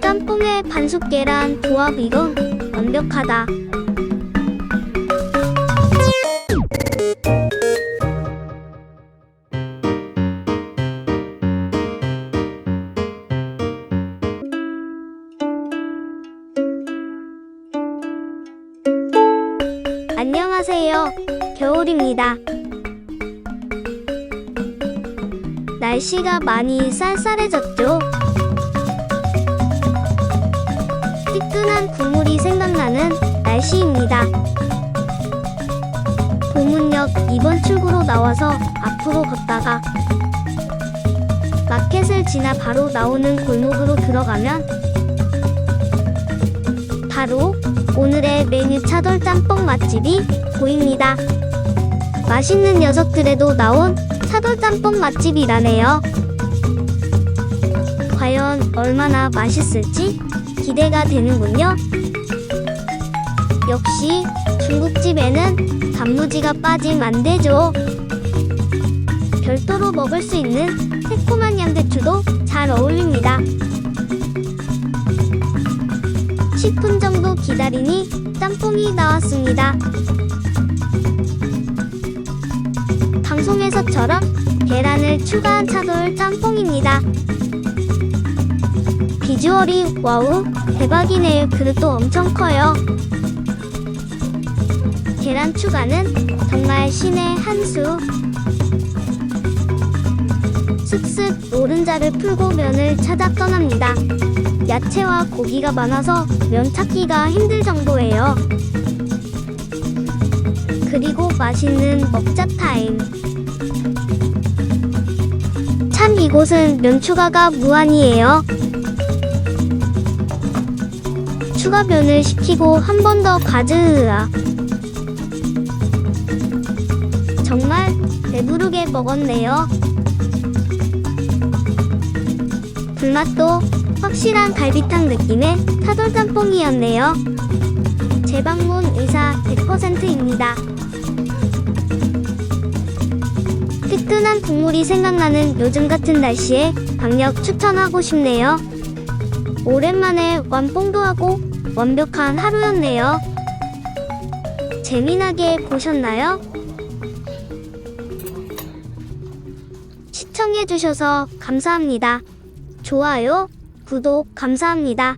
짬뽕에 반숙 계란 조합 이건 완벽하다. 안녕하세요. 겨울입니다. 날씨가 많이 쌀쌀해졌죠? 뜨끈한 국물이 생각나는 날씨입니다. 보문역 2번 출구로 나와서 앞으로 걷다가 마켓을 지나 바로 나오는 골목으로 들어가면 바로 오늘의 메뉴 차돌 짬뽕 맛집이 보입니다. 맛있는 녀석들에도 나온 차돌 짬뽕 맛집이라네요. 과연 얼마나 맛있을지 기대가 되는군요. 역시 중국집에는 단무지가 빠지면 안 되죠. 별도로 먹을 수 있는 새콤한 양배추도 잘 어울립니다. 10분 정도 기다리니 짬뽕이 나왔습니다. 방송에서처럼 계란을 추가한 차돌 짬뽕입니다. 비주얼이 와우 대박이네요. 그릇도 엄청 커요. 계란 추가는 정말 신의 한 수. 슥슥 노른자를 풀고 면을 찾아 떠납니다. 야채와 고기가 많아서 면 찾기가 힘들 정도예요. 그리고 맛있는 먹자 타임. 이곳은 면 추가가 무한이에요. 추가 면을 시키고 한 번더 가즈으아. 정말 배부르게 먹었네요. 불맛도 확실한 갈비탕 느낌의 차돌짬뽕이었네요. 재방문 의사 100%입니다. 뜨끈한 국물이 생각나는 요즘 같은 날씨에 강력 추천하고 싶네요. 오랜만에 완뽕도 하고 완벽한 하루였네요. 재미나게 보셨나요? 시청해주셔서 감사합니다. 좋아요, 구독 감사합니다.